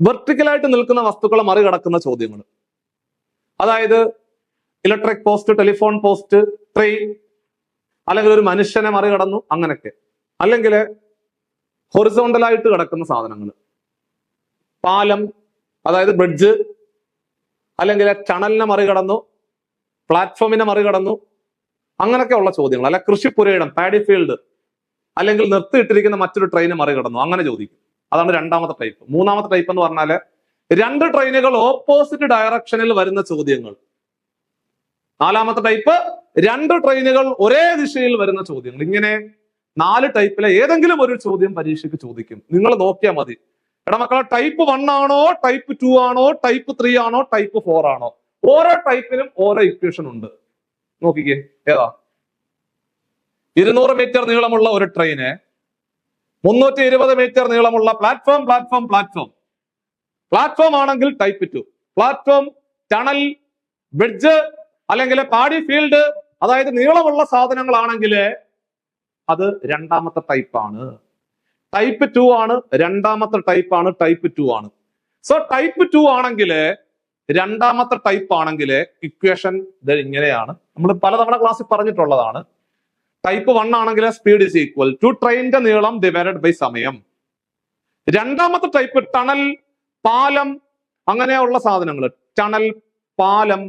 വെർട്ടിക്കലായിട്ട് നിൽക്കുന്ന വസ്തുക്കളെ മറികടക്കുന്ന ചോദ്യങ്ങൾ. അതായത് electric post telephone post train അല്ലെങ്കിൽ ഒരു മനുഷ്യനെ മറികടന്നു അങ്ങനെയൊക്കെ. അല്ലെങ്കിൽ ഹൊറിസോണ്ടലായിട്ട് കിടക്കുന്ന സാധനങ്ങൾ. പാലം അതായത് ബ്രിഡ്ജ് അല്ലെങ്കിൽ ടണലിനെ മറികടന്നു പ്ലാറ്റ്ഫോമിനെ മറികടന്നു അങ്ങനെയൊക്കെ ഉള്ള ചോദ്യങ്ങൾ. അല്ല കൃഷിപ്പുരയിടം പാഡി ഫീൽഡ് അല്ലെങ്കിൽ നിർത്തിയിട്ടിരിക്കുന്ന മറ്റൊരു ട്രെയിനെ മറികടന്നു അങ്ങനെ ചോദിക്കും. അതാണ് രണ്ടാമത്തെ ടൈപ്പ് മൂന്നാമത്തെ ടൈപ്പ് എന്ന് പറഞ്ഞാൽ രണ്ട് ട്രെയിനുകൾ ഓപ്പോസിറ്റ് ഡയറക്ഷനിൽ വരുന്ന ചോദ്യങ്ങൾ. നാലാമത്തെ ടൈപ്പ് രണ്ട് ട്രെയിനുകൾ ഒരേ ദിശയിൽ വരുന്ന ചോദ്യങ്ങൾ. ഇങ്ങനെ നാല് ടൈപ്പിലെ ഏതെങ്കിലും ഒരു ചോദ്യം പരീക്ഷയ്ക്ക് ചോദിക്കും. നിങ്ങൾ നോക്കിയാൽ മതി. എടാ മക്കളെ ടൈപ്പ് വൺ ആണോ ടൈപ്പ് ടു ആണോ ടൈപ്പ് ത്രീ ആണോ ടൈപ്പ് ഫോർ ആണോ? ഓരോ ടൈപ്പിനും ഓരോ ഇക്വേഷൻ ഉണ്ട്. നോക്കിക്കേ ഏതാ? ഇരുന്നൂറ് മീറ്റർ നീളമുള്ള ഒരു ട്രെയിന് മുന്നൂറ്റി ഇരുപത് മീറ്റർ നീളമുള്ള പ്ലാറ്റ്ഫോം പ്ലാറ്റ്ഫോം പ്ലാറ്റ്ഫോം പ്ലാറ്റ്ഫോം ആണെങ്കിൽ type two platform tunnel bridge അല്ലെങ്കിൽ പാടി ഫീൽഡ് അതായത് നീളമുള്ള സാധനങ്ങളാണെങ്കിൽ അത് രണ്ടാമത്തെ ടൈപ്പാണ് ടൈപ്പ് ടു ആണ് രണ്ടാമത്തെ ടൈപ്പാണ് ടൈപ്പ് ടു ആണ്. സോ ടൈപ്പ് ടു ആണെങ്കിൽ രണ്ടാമത്തെ ടൈപ്പ് ആണെങ്കിൽ ഇക്വേഷൻ ഇങ്ങനെയാണ്. നമ്മൾ പലതവണ ക്ലാസ്സിൽ പറഞ്ഞിട്ടുള്ളതാണ്. ടൈപ്പ് വൺ ആണെങ്കിൽ സ്പീഡ് ഇസ് ഈക്വൽ ടു ട്രെയിനിന്റെ നീളം ഡിവൈഡഡ് ബൈ സമയം. രണ്ടാമത്തെ ടൈപ്പ് ടണൽ പാലം അങ്ങനെയുള്ള സാധനങ്ങൾ ടണൽ പാലം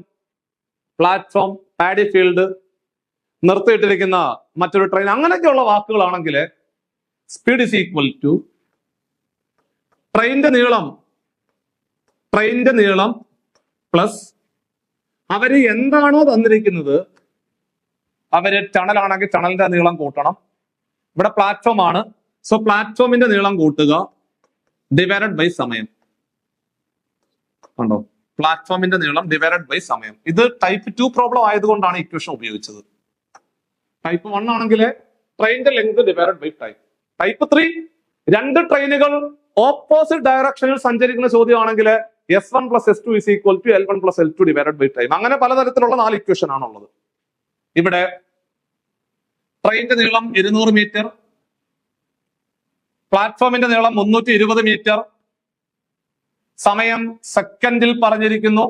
പ്ലാറ്റ്ഫോം പാഡി ഫീൽഡ് നിർത്തിയിട്ടിരിക്കുന്ന മറ്റൊരു ട്രെയിൻ അങ്ങനെയൊക്കെയുള്ള വാക്കുകളാണെങ്കിൽ സ്പീഡ് ഇസ് ഈക്വൽ ടു ട്രെയിനിന്റെ നീളം ട്രെയിനിന്റെ നീളം പ്ലസ് അവർ എന്താണോ തന്നിരിക്കുന്നത് അവർ ടണലാണെങ്കിൽ ടണലിന്റെ നീളം കൂട്ടണം. ഇവിടെ പ്ലാറ്റ്ഫോം ആണ്. സോ പ്ലാറ്റ്ഫോമിന്റെ നീളം കൂട്ടുക ഡിവൈഡഡ് ബൈ സമയം. കണ്ടോ? പ്ലാറ്റ്ഫോമിന്റെ നീളം ഡിവൈഡഡ് ബൈ സമയം. ഇത് ടൈപ്പ് ടു പ്രോബ്ലം ആയതുകൊണ്ടാണ് ഇക്വേഷൻ ഉപയോഗിച്ചത്. ടൈപ്പ് വൺ ആണെങ്കിൽ ട്രെയിനിന്റെ length divided by time type three രണ്ട് ട്രെയിനുകൾ ഓപ്പോസിറ്റ് ഡയറക്ഷനിൽ സഞ്ചരിക്കുന്ന ചോദ്യമാണെങ്കിൽ S one plus S two is equal to L one plus L two divided by time അങ്ങനെ പലതരത്തിലുള്ള നാല് ഇക്വേഷൻ ആണുള്ളത് ഇവിടെ ട്രെയിനിന്റെ നീളം ഇരുന്നൂറ് മീറ്റർ പ്ലാറ്റ്ഫോമിന്റെ നീളം മുന്നൂറ്റി ഇരുപത് മീറ്റർ സമയം സെക്കൻഡിൽ പറഞ്ഞിരിക്കുന്നു.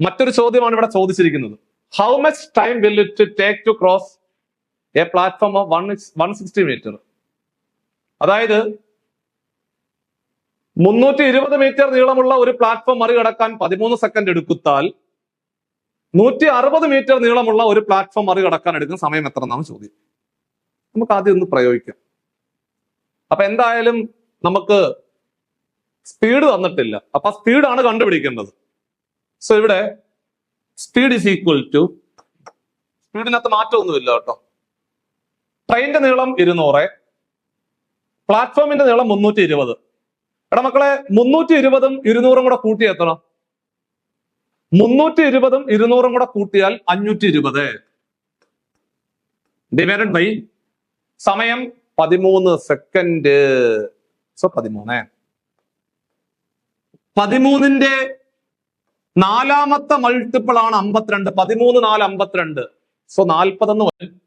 മറ്റൊരു ചോദ്യമാണ് ഇവിടെ ചോദിച്ചിരിക്കുന്നത്. How much time will it take to cross a platform of one one sixty metre അതായത് മുന്നൂറ്റി ഇരുപത് മീറ്റർ നീളമുള്ള ഒരു പ്ലാറ്റ്ഫോം മറികടക്കാൻ പതിമൂന്ന് സെക്കൻഡ് എടുക്കുത്താൽ നൂറ്റി അറുപത് മീറ്റർ നീളമുള്ള ഒരു പ്ലാറ്റ്ഫോം മറികടക്കാൻ എടുക്കുന്ന സമയം എത്ര എന്നാണ് ചോദ്യം. നമുക്ക് ആദ്യം ഒന്ന് പ്രയോഗിക്കാം. അപ്പൊ എന്തായാലും നമുക്ക് സ്പീഡ് തന്നിട്ടില്ല അപ്പൊ സ്പീഡാണ് കണ്ടുപിടിക്കേണ്ടത്. സോ ഇവിടെ സ്പീഡ് ഇസ് ഈക്വൽ ടു സ്പീഡിനകത്ത് മാറ്റമൊന്നുമില്ല കേട്ടോ. ട്രെയിനിന്റെ നീളം ഇരുന്നൂറ് പ്ലാറ്റ്ഫോമിന്റെ നീളം മുന്നൂറ്റി ഇരുപത് എടാ മക്കളെ മുന്നൂറ്റി ഇരുപതും ഇരുന്നൂറും കൂടെ കൂട്ടി എത്തണം മുന്നൂറ്റി ഇരുപതും ഇരുന്നൂറും കൂടെ കൂട്ടിയാൽ അഞ്ഞൂറ്റി ഇരുപത് ഡിവൈഡഡ് ബൈ സമയം പതിമൂന്ന് സെക്കൻഡ് സോ പതിമൂന്ന്. പതിമൂന്നിന്റെ നാലാമത്തെ മൾട്ടിപ്പിൾ ആണ് അമ്പത്തിരണ്ട്. പതിമൂന്ന് നാല് അമ്പത്തിരണ്ട്. സോ നാൽപ്പതെന്ന് വരും.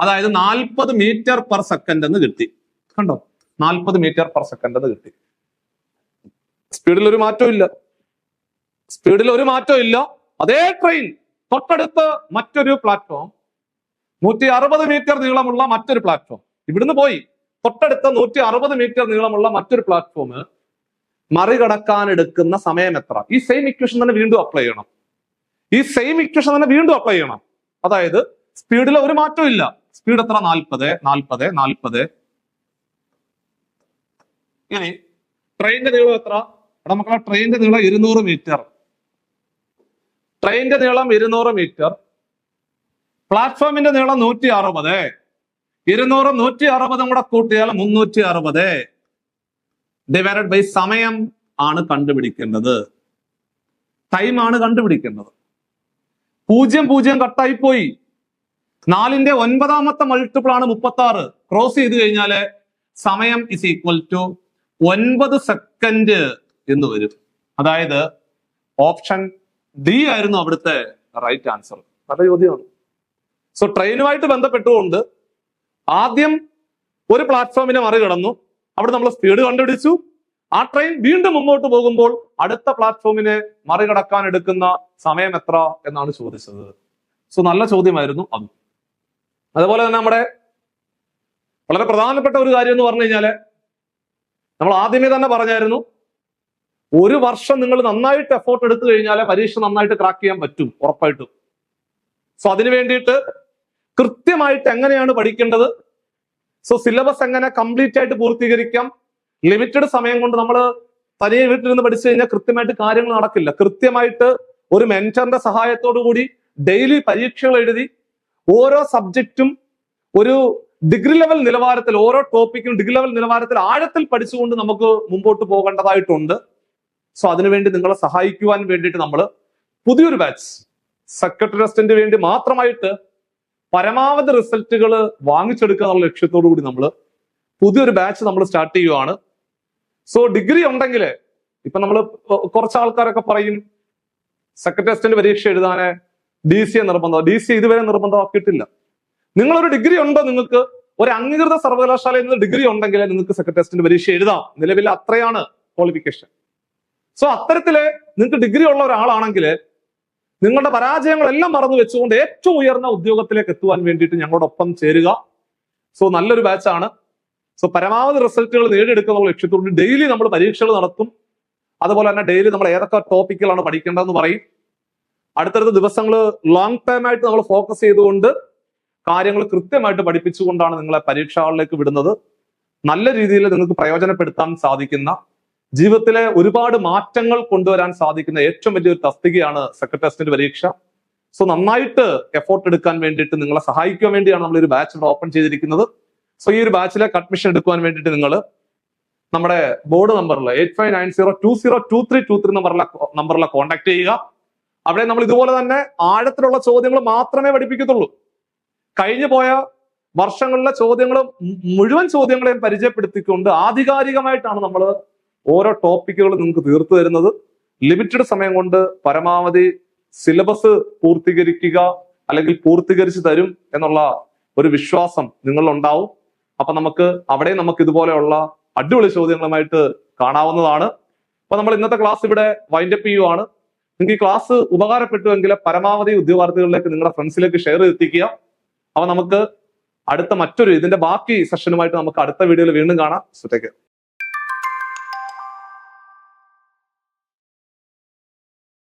അതായത് നാൽപ്പത് മീറ്റർ പെർ സെക്കൻഡ് എന്ന് കിട്ടി. കണ്ടോ? നാൽപ്പത് മീറ്റർ പെർ സെക്കൻഡ് എന്ന് കിട്ടി. സ്പീഡിൽ ഒരു മാറ്റവും ഇല്ല. സ്പീഡിൽ ഒരു മാറ്റവും ഇല്ല. അതേ ട്രെയിൻ തൊട്ടടുത്ത് മറ്റൊരു പ്ലാറ്റ്ഫോം നൂറ്റി അറുപത് മീറ്റർ നീളമുള്ള മറ്റൊരു പ്ലാറ്റ്ഫോം ഇവിടുന്ന് പോയി. തൊട്ടടുത്ത് നൂറ്റി അറുപത് മീറ്റർ നീളമുള്ള മറ്റൊരു പ്ലാറ്റ്ഫോം മറികടക്കാൻ എടുക്കുന്ന സമയം എത്ര? ഈ സെയിം ഇക്വേഷൻ തന്നെ വീണ്ടും അപ്ലൈ ചെയ്യണം. ഈ സെയിം ഇക്വേഷൻ തന്നെ വീണ്ടും അപ്ലൈ ചെയ്യണം. അതായത് സ്പീഡിൽ ഒരു മാറ്റവും ഇല്ല. സ്പീഡ് എത്ര? നാൽപ്പത് നാൽപ്പത് നാൽപ്പത് ഇനി ട്രെയിനിന്റെ നീളം എത്ര? എടാ മക്കളെ ട്രെയിനിന്റെ നീളം ഇരുന്നൂറ് മീറ്റർ ട്രെയിനിന്റെ നീളം ഇരുന്നൂറ് മീറ്റർ പ്ലാറ്റ്ഫോമിന്റെ നീളം നൂറ്റി അറുപത് ഇരുന്നൂറും നൂറ്റി അറുപതും കൂടെ കൂട്ടിയാൽ മുന്നൂറ്റി അറുപത് ഡിവൈഡഡ് ബൈ സമയം ആണ് കണ്ടുപിടിക്കേണ്ടത്. ടൈം ആണ് കണ്ടുപിടിക്കേണ്ടത്. പൂജ്യം പൂജ്യം കട്ടായി പോയി. നാലിന്റെ ഒൻപതാമത്തെ മൾട്ടിപ്പിൾ ആണ് മുപ്പത്തി ആറ് ക്രോസ് ചെയ്ത് കഴിഞ്ഞാൽ സമയം ഇസ് ഈക്വൽ ടു ഒൻപത് സെക്കൻഡ് എന്ന് വരും. അതായത് ഓപ്ഷൻ ഡി ആയിരുന്നു അവിടുത്തെ റൈറ്റ് ആൻസർ നല്ല ചോദ്യമാണ്. സോ ട്രെയിനുമായിട്ട് ബന്ധപ്പെട്ടുകൊണ്ട് ആദ്യം ഒരു പ്ലാറ്റ്ഫോമിനെ മറികടന്നു. അവിടെ നമ്മൾ സ്പീഡ് കണ്ടുപിടിച്ചു. ആ ട്രെയിൻ വീണ്ടും മുന്നോട്ട് പോകുമ്പോൾ അടുത്ത പ്ലാറ്റ്ഫോമിനെ മറികടക്കാൻ എടുക്കുന്ന സമയം എത്ര എന്നാണ് ചോദിച്ചത്. സോ നല്ല ചോദ്യമായിരുന്നു അത്. അതുപോലെ തന്നെ നമ്മുടെ വളരെ പ്രധാനപ്പെട്ട ഒരു കാര്യം എന്ന് പറഞ്ഞു കഴിഞ്ഞാൽ നമ്മൾ ആദ്യമേ തന്നെ പറഞ്ഞായിരുന്നു ഒരു വർഷം നിങ്ങൾ നന്നായിട്ട് എഫോർട്ട് എടുത്തു കഴിഞ്ഞാൽ പരീക്ഷ നന്നായിട്ട് ക്രാക്ക് ചെയ്യാൻ പറ്റും ഉറപ്പായിട്ടും. സോ അതിനു വേണ്ടിയിട്ട് കൃത്യമായിട്ട് എങ്ങനെയാണ് പഠിക്കേണ്ടത്? സോ സിലബസ് എങ്ങനെ കംപ്ലീറ്റ് ആയിട്ട് പൂർത്തീകരിക്കാം? ലിമിറ്റഡ് സമയം കൊണ്ട് നമ്മൾ തനിയെ നിന്ന് പഠിച്ചു കഴിഞ്ഞാൽ കൃത്യമായിട്ട് കാര്യങ്ങൾ നടക്കില്ല. കൃത്യമായിട്ട് ഒരു മെന്ററിന്റെ സഹായത്തോടു കൂടി ഡെയിലി പരീക്ഷകൾ എഴുതി ഓരോ സബ്ജക്റ്റും ഒരു ഡിഗ്രി ലെവൽ നിലവാരത്തിൽ ഓരോ ടോപ്പിക്കും ഡിഗ്രി ലെവൽ നിലവാരത്തിൽ ആഴത്തിൽ പഠിച്ചുകൊണ്ട് നമുക്ക് മുമ്പോട്ട് പോകേണ്ടതായിട്ടുണ്ട്. സോ അതിനുവേണ്ടി നിങ്ങളെ സഹായിക്കുവാൻ വേണ്ടിയിട്ട് നമ്മൾ പുതിയൊരു ബാച്ച് സെക്രട്ടറി ടെസ്റ്റിന് വേണ്ടി മാത്രമായിട്ട് പരമാവധി റിസൾട്ടുകൾ വാങ്ങിച്ചെടുക്കുക എന്നുള്ള ലക്ഷ്യത്തോടു കൂടി നമ്മൾ പുതിയൊരു ബാച്ച് നമ്മൾ സ്റ്റാർട്ട് ചെയ്യുവാണ്. സോ ഡിഗ്രി ഉണ്ടെങ്കിൽ ഇപ്പൊ നമ്മൾ കുറച്ച് ആൾക്കാരൊക്കെ പറയും സെക്രട്ടറി ടെസ്റ്റിന്റെ പരീക്ഷ എഴുതാനെ ഡി സി എ നിർബന്ധം ഡി സി ഇതുവരെ നിർബന്ധമാക്കിയിട്ടില്ല. നിങ്ങളൊരു ഡിഗ്രി ഉണ്ടോ നിങ്ങൾക്ക്? ഒരു അംഗീകൃത സർവകലാശാലയിൽ നിന്ന് ഡിഗ്രി ഉണ്ടെങ്കിൽ നിങ്ങൾക്ക് സെക്രട്ടറി ടെസ്റ്റിന്റെ പരീക്ഷ എഴുതാം. നിലവിൽ അത്രയാണ് ക്വാളിഫിക്കേഷൻ സോ അത്തരത്തിൽ നിങ്ങൾക്ക് ഡിഗ്രി ഉള്ള ഒരാളാണെങ്കിൽ നിങ്ങളുടെ പരാജയങ്ങളെല്ലാം മറന്നു വെച്ചുകൊണ്ട് ഏറ്റവും ഉയർന്ന ഉദ്യോഗത്തിലേക്ക് എത്തുവാൻ വേണ്ടിയിട്ട് ഞങ്ങളോടൊപ്പം ചേരുക. സോ നല്ലൊരു ബാച്ചാണ് സോ പരമാവധി റിസൾട്ടുകൾ നേടിയെടുക്കുക എന്നുള്ള ലക്ഷ്യത്തോട് ഡെയിലി നമ്മൾ പരീക്ഷകൾ നടത്തും. അതുപോലെ തന്നെ ഡെയിലി നമ്മൾ ഏതൊക്കെ ടോപ്പിക്കുകളാണ് പഠിക്കേണ്ടതെന്ന് പറയും. അടുത്തടുത്ത ദിവസങ്ങൾ ലോങ് ടേം ആയിട്ട് നമ്മൾ ഫോക്കസ് ചെയ്തുകൊണ്ട് കാര്യങ്ങൾ കൃത്യമായിട്ട് പഠിപ്പിച്ചുകൊണ്ടാണ് നിങ്ങളെ പരീക്ഷകളിലേക്ക് വിടുന്നത്. നല്ല രീതിയിൽ നിങ്ങൾക്ക് പ്രയോജനപ്പെടുത്താൻ സാധിക്കുന്ന ജീവിതത്തിലെ ഒരുപാട് മാറ്റങ്ങൾ കൊണ്ടുവരാൻ സാധിക്കുന്ന ഏറ്റവും വലിയൊരു തസ്തികയാണ് സെക്രട്ടറി ടെസ്റ്റിന്റെ പരീക്ഷ. സോ നന്നായിട്ട് എഫോർട്ട് എടുക്കാൻ വേണ്ടിയിട്ട് നിങ്ങളെ സഹായിക്കാൻ വേണ്ടിയാണ് നമ്മൾ ഒരു ബാച്ച് ഓപ്പൺ ചെയ്തിരിക്കുന്നത്. സോ ഈ ഒരു ബാച്ചിലേക്ക് അഡ്മിഷൻ എടുക്കുവാൻ വേണ്ടിയിട്ട് നിങ്ങൾ നമ്മുടെ ബോർഡ് നമ്പറിൽ eight five nine zero two zero two three two three നമ്പറിലെ നമ്പറിലെ കോൺടാക്ട് ചെയ്യുക. അവിടെ നമ്മൾ ഇതുപോലെ തന്നെ ആഴത്തിലുള്ള ചോദ്യങ്ങൾ മാത്രമേ പഠിപ്പിക്കത്തുള്ളൂ. കഴിഞ്ഞു പോയ വർഷങ്ങളിലെ ചോദ്യങ്ങളും മുഴുവൻ ചോദ്യങ്ങളെയും പരിചയപ്പെടുത്തിക്കൊണ്ട് ആധികാരികമായിട്ടാണ് നമ്മൾ ഓരോ ടോപ്പിക്കുകൾ നിങ്ങൾക്ക് തീർത്തു തരുന്നത് ലിമിറ്റഡ് സമയം കൊണ്ട് പരമാവധി സിലബസ് പൂർത്തീകരിക്കുക അല്ലെങ്കിൽ പൂർത്തീകരിച്ച് തരും എന്നുള്ള ഒരു വിശ്വാസം നിങ്ങളിലുണ്ടാവും. അപ്പൊ നമുക്ക് അവിടെ നമുക്ക് ഇതുപോലെയുള്ള അടിപൊളി ചോദ്യങ്ങളുമായിട്ട് കാണാവുന്നതാണ്. അപ്പൊ നമ്മൾ ഇന്നത്തെ ക്ലാസ് ഇവിടെ വൈൻഡപ്പ് ചെയ്യുവാണ്. നിങ്ങൾക്ക് ഈ ക്ലാസ് ഉപകാരപ്പെട്ടുവെങ്കിൽ പരമാവധി ഉദ്യോഗാർത്ഥികളിലേക്ക് നിങ്ങളുടെ ഫ്രണ്ട്സിലേക്ക് ഷെയർ എത്തിക്കുക അപ്പൊ നമുക്ക് അടുത്ത മറ്റൊരു ഇതിന്റെ ബാക്കി സെഷനുമായിട്ട് നമുക്ക് അടുത്ത വീഡിയോയിൽ വീണ്ടും കാണാം. സുറ്റേക്ക്